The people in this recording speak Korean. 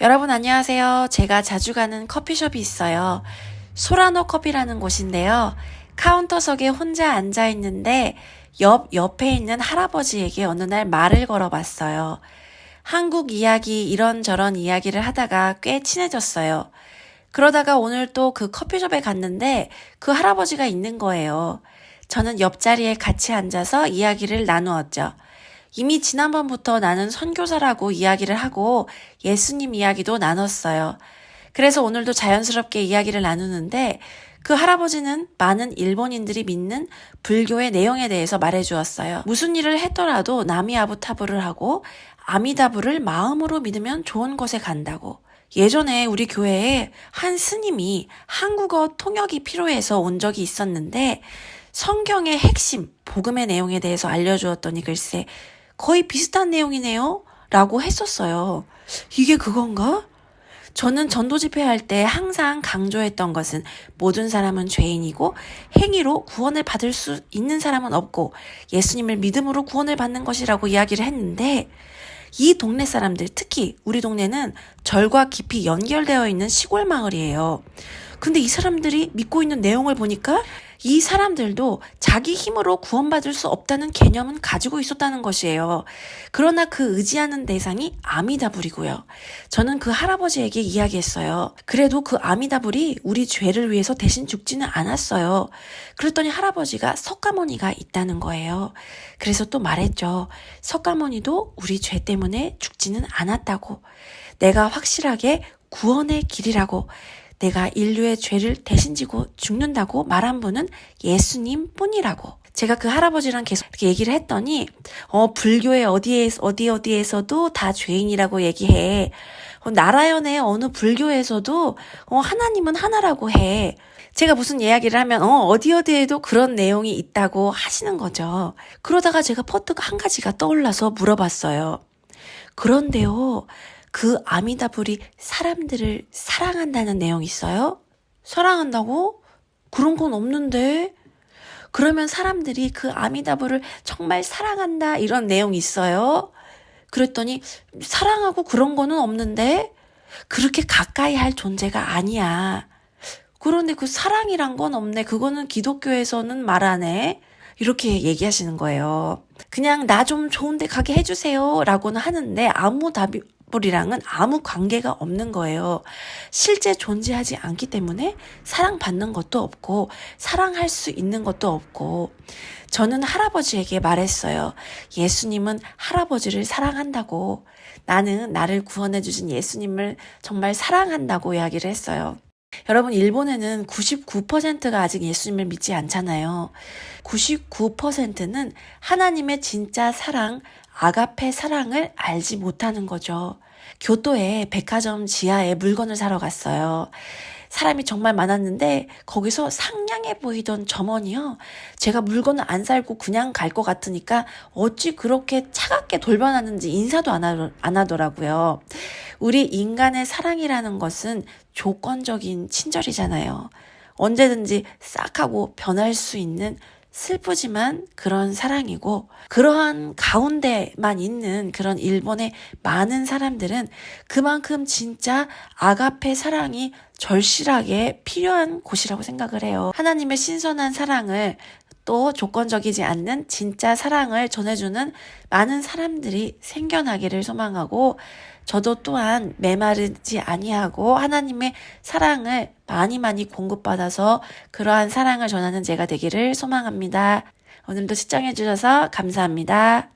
여러분 안녕하세요. 제가 자주 가는 커피숍이 있어요. 소라노 커피라는 곳인데요. 카운터석에 혼자 앉아 있는데 옆 옆에 있는 할아버지에게 어느 날 말을 걸어봤어요. 한국 이야기 이런저런 이야기를 하다가 꽤 친해졌어요. 그러다가 오늘 또 그 커피숍에 갔는데 그 할아버지가 있는 거예요. 저는 옆자리에 같이 앉아서 이야기를 나누었죠. 이미 지난번부터 나는 선교사라고 이야기를 하고 예수님 이야기도 나눴어요. 그래서 오늘도 자연스럽게 이야기를 나누는데 그 할아버지는 많은 일본인들이 믿는 불교의 내용에 대해서 말해 주었어요. 무슨 일을 했더라도 나미아부타불을 하고 아미다불을 마음으로 믿으면 좋은 곳에 간다고. 예전에 우리 교회에 한 스님이 한국어 통역이 필요해서 온 적이 있었는데 성경의 핵심, 복음의 내용에 대해서 알려주었더니 글쎄 거의 비슷한 내용이네요. 라고 했었어요. 이게 그건가? 저는 전도 집회할 때 항상 강조했던 것은 모든 사람은 죄인이고 행위로 구원을 받을 수 있는 사람은 없고 예수님을 믿음으로 구원을 받는 것이라고 이야기를 했는데 이 동네 사람들, 특히 우리 동네는 절과 깊이 연결되어 있는 시골 마을이에요. 근데 이 사람들이 믿고 있는 내용을 보니까 이 사람들도 자기 힘으로 구원받을 수 없다는 개념은 가지고 있었다는 것이에요. 그러나 그 의지하는 대상이 아미다불이고요. 저는 그 할아버지에게 이야기했어요. 그래도 그 아미다불이 우리 죄를 위해서 대신 죽지는 않았어요. 그랬더니 할아버지가 석가모니가 있다는 거예요. 그래서 또 말했죠. 석가모니도 우리 죄 때문에 죽지는 않았다고. 내가 확실하게 구원의 길이라고 내가 인류의 죄를 대신 지고 죽는다고 말한 분은 예수님 뿐이라고. 제가 그 할아버지랑 계속 이렇게 얘기를 했더니, 어, 불교의 어디에, 어디 어디에서도 다 죄인이라고 얘기해. 어, 나라연의 어느 불교에서도, 어, 하나님은 하나라고 해. 제가 무슨 이야기를 하면, 어, 어디 어디에도 그런 내용이 있다고 하시는 거죠. 그러다가 제가 퍼뜩 한 가지가 떠올라서 물어봤어요. 그런데요, 그 아미다불이 사람들을 사랑한다는 내용 있어요? 사랑한다고? 그런 건 없는데? 그러면 사람들이 그 아미다불을 정말 사랑한다 이런 내용 있어요? 그랬더니 사랑하고 그런 거는 없는데? 그렇게 가까이 할 존재가 아니야. 그런데 그 사랑이란 건 없네. 그거는 기독교에서는 말안 해. 이렇게 얘기하시는 거예요. 그냥 나 좀 좋은데 가게 해주세요. 라고는 하는데 아무 답이 불이랑은 아무 관계가 없는 거예요. 실제 존재하지 않기 때문에 사랑받는 것도 없고 사랑할 수 있는 것도 없고 저는 할아버지에게 말했어요. 예수님은 할아버지를 사랑한다고 나는 나를 구원해 주신 예수님을 정말 사랑한다고 이야기를 했어요. 여러분, 일본에는 99%가 아직 예수님을 믿지 않잖아요. 99%는 하나님의 진짜 사랑, 아가페 사랑을 알지 못하는 거죠. 교토에 백화점 지하에 물건을 사러 갔어요. 사람이 정말 많았는데 거기서 상냥해 보이던 점원이요. 제가 물건을 안 살고 그냥 갈 것 같으니까 어찌 그렇게 차갑게 돌변하는지 인사도 안, 하, 안 하더라고요. 우리 인간의 사랑이라는 것은 조건적인 친절이잖아요. 언제든지 싹 하고 변할 수 있는 슬프지만 그런 사랑이고 그러한 가운데만 있는 그런 일본의 많은 사람들은 그만큼 진짜 아가페 사랑이 절실하게 필요한 곳이라고 생각을 해요. 하나님의 신선한 사랑을 또 조건적이지 않는 진짜 사랑을 전해주는 많은 사람들이 생겨나기를 소망하고 저도 또한 메마르지 아니하고 하나님의 사랑을 많이 많이 공급받아서 그러한 사랑을 전하는 제가 되기를 소망합니다. 오늘도 시청해주셔서 감사합니다.